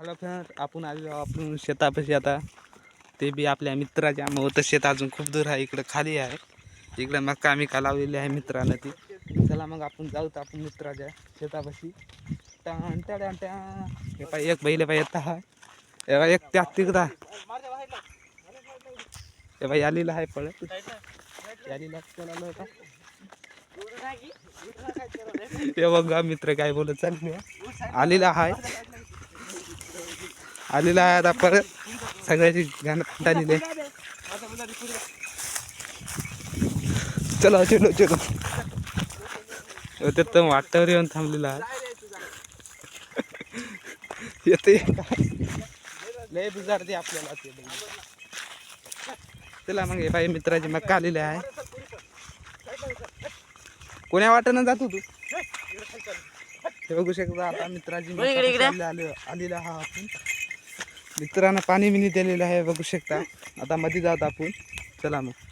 Hello friend आपण आलेलो आपण शेतापाशी आता. ते बी आपल्या मित्राच्या मग. होतं शेत अजून खूप दूर आहे इकडं खाली आहे. इकडं मग आम्ही का लावलेली आहे मित्रानं ती. चला मग आपण जाऊ आपण मित्राच्या शेतापाशी. टाण टाण टाण. हे पाय एक बैल बाई येत आहे. एक त्या तिकडा. हे बाई आलेला आहे पळत. आलेला चला होता हे बघा मित्र काय बोलत चालले आलेला आहे. आलेला आहे आता परत. सगळ्याची गाणं आलेले चलो चलो चलो. ते तर वाटावर येऊन थांबलेला आहे. येते. लय बिजार ते आपल्याला ते. चला मग हे बाई मित्राची मक्का आलेली आहे. कोण्या वाटेनं जातो तू? हे बघू शकता आता मित्राची आलेला हा आपण. मित्रांना पाणी बिनी दिलेलं आहे बघू शकता. आता मध्ये जात आपण. चला मग.